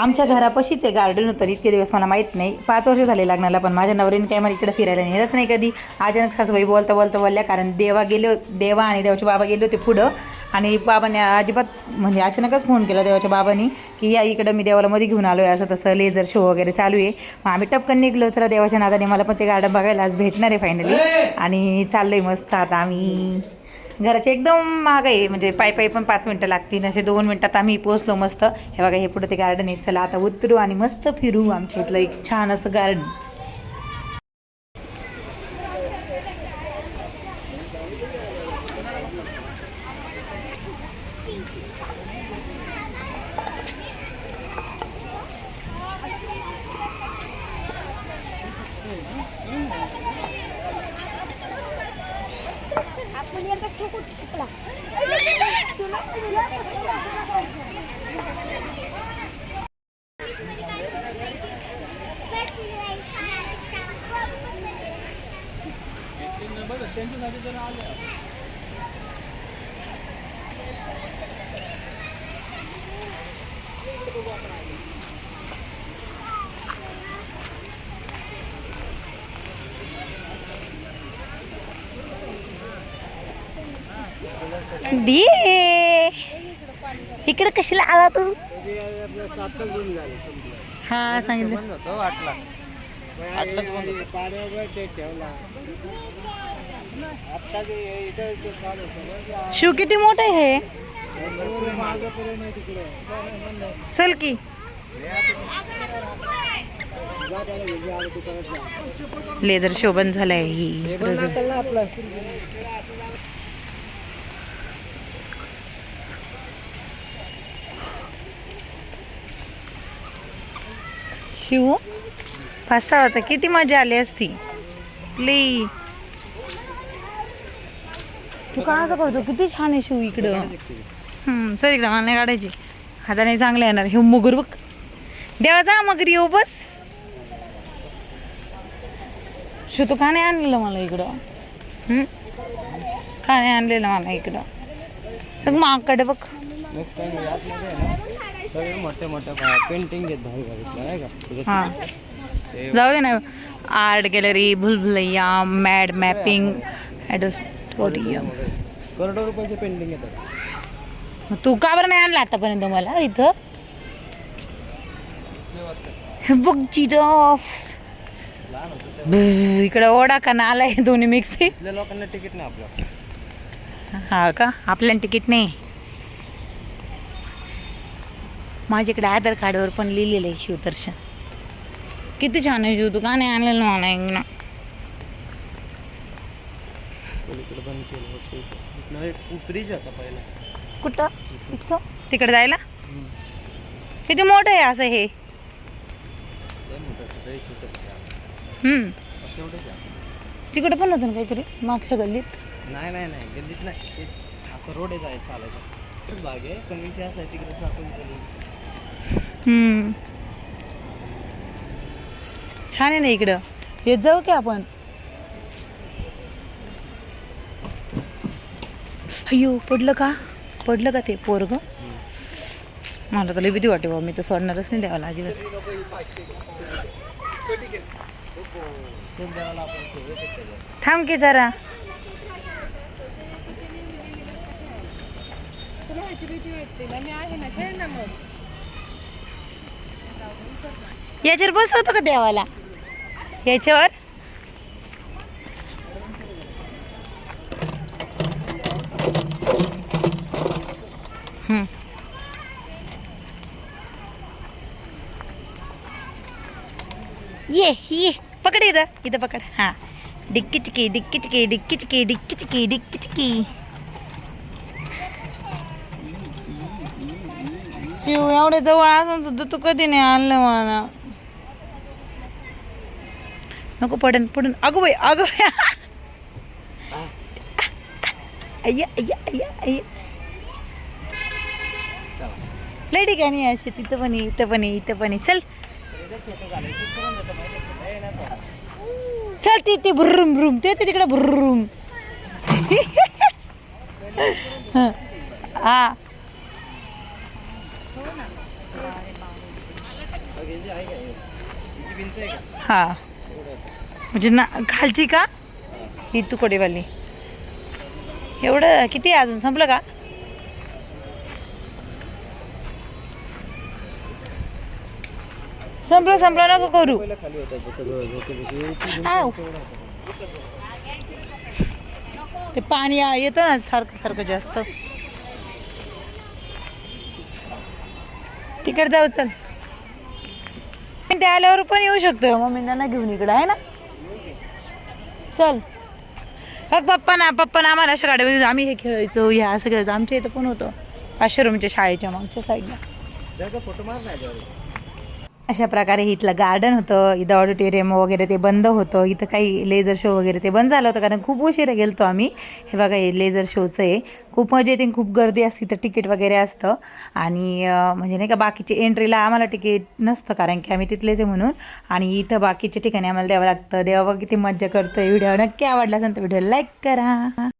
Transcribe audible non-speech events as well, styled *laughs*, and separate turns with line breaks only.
आमच्या घरापाशीच आहे गार्डन होतं इतके दिवस मला माहीत नाही. पाच वर्ष झाले लग्नाला पण माझ्या नवरीने काय मला इकडे फिरायला नेलंच नाही कधी. अचानक सासूबाई बोलता बोलता बोलल्या कारण देवा गेले देवा आणि देवाचे बाबा गेले होते पुढं. आणि बाबांनी अजिबात म्हणजे अचानकच फोन केला देवाच्या बाबांनी की या इकडं मी देवाला मध्ये घेऊन आलो आहे असं तसं लेझर शो वगैरे चालू आहे. मग आम्ही टपकन निघलो तर देवाच्या नादाने मला पण ते गार्डन बघायला आज भेटणार आहे फायनली आणि चाललं आहे मस्त आता आम्ही. घराचे एकदम माग आहे. म्हणजे पायी पायी पण पाच मिनटं लागतील. असे दोन मिनटात आम्ही पोहोचलो मस्त. हे बघा हे पुढे ते गार्डन आहे. चला आता उतरू आणि मस्त फिरू आमच्या इथलं एक छान असं गार्डन
आपण एकदा ठोकून चुकला
दे. इकडे कशाला आला तू? हा सांगितलं. शिव किती मोठे हे? चल की. लेदर शोभन झालाय ही. शिवू. पाच सहा होता किती मजा आली असती. लई. तू का असं करतो? किती छान आहे शिव इकडं. सर चल इकडं मला नाही काढायची. हाताने चांगले येणार. हे मगर बघ. देवा जा मग येऊ बस. शिव तू का नाही आणलेलं मला इकडं? का नाही आणलेलं मला इकडं? बघ माकडे बघ.
सगळे मोठे मोठे पेंटिंग आहेत भारी भारी नाही का? तुझं
हां. जाऊ दे ना. आर्ट गॅलरी भुलभुलैया मॅड मॅपिंग ॲडोस्टोरियम
करोडो रुपयाचे पेंटिंग येतात.
तू का बरं नाही आणला आतापर्यंत मला इथं? हे बघ जिराफ इकडे ओढा का नाला आहे दोन्ही मिक्स
लोकांना तिकीट नाही आपलं
हा का? आपल्याला तिकीट नाही. माझ्याकडे आधार कार्डवर पण लिहिलेलं आहे शिवदर्शन. किती छान आहे शिव तू का नाही आणलेलं मला एकदा.
पलीकडे बंद केलं होतं इथनं एक ब्रिज होता पहिला.
कुठं? इथं? तिकडे जायला? किती मोठं आहे असं हे. तिकडे पण होतं ना काहीतरी? मागच्या गल्लीत?
नाही नाही नाही. गल्लीत नाही. रोड आहे जायचं चालायचं. खूप भाग आहे. पण विषय असा आहे तिकडे. आपण.
छान आहे ना इकडं. येत जाऊ की आपण? अय्यो पडलं का? पडलं का ते पोरग? मला तर भीती वाटते बाबा मी तर सोडणारच नाही देवाला अजिबात. थांब की जरा. याच्यावर बसवतो का देवाला? याच्यावर? ये ये. पकड इथं. इथं पकड. हां. डिक्की चिकी डिक्की चिकी डिक्की चिकी डिक्की चिकी डिक्की चिकी शिव एवढे जवळ असून सुद्धा तू कधी नाही आणलं मला. नको पडेन पडून. अगो बाई अगो बाई. अय्या अय्या अय्या अय्या. लय ठिकाणी अशी तिथं पण आहे, इथं पण आहे, इथं पण आहे. चल. चल ती ती भुर्रुम भ्रुम ते ते तिकडे भुर्रुम. *laughs* हा
जी आहे का हे?
म्हणजे ना खालची का? ही तुकडेवाली एवढं किती आहे अजून? संपलं का? संपलं संपलं नको करू. ते पाणी येतं ना सारखं सारखं जास्त. तिकडे जाऊ चल. ते आल्यावर पण येऊ शकतो मम्मींना त्यांना घेऊन इकडं आहे ना? चल. बघ पप्पा ना पप्पा ना आम्हाला अशा गाड्या आम्ही हे खेळायचो ह्या असं खेळायचो आमच्या इथं पण होतं. पाचशे रुपयाच्या शाळेच्या मागच्या साईडला
फोटो मार नाही
अशा प्रकारे इथलं गार्डन होतं इथं ऑडिटोरियम वगैरे ते बंद होतं इथं काही लेझर शो वगैरे ते बंद झालं होतं कारण खूप उशिरा गेलतो आम्ही. हे बघा हे लेझर शोचं आहे. खूप मजा येते खूप गर्दी असते तर तिकीट वगैरे असतं. आणि म्हणजे नाही का बाकीचे एंट्रीला आम्हाला तिकीट नसतं कारण की आम्ही तिथलेच आहे म्हणून. आणि इथं बाकीच्या ठिकाणी आम्हाला द्यावं लागतं. देवा किती मज्जा करतं व्हिडिओ नक्की आवडला असेल तर व्हिडिओ लाईक करा.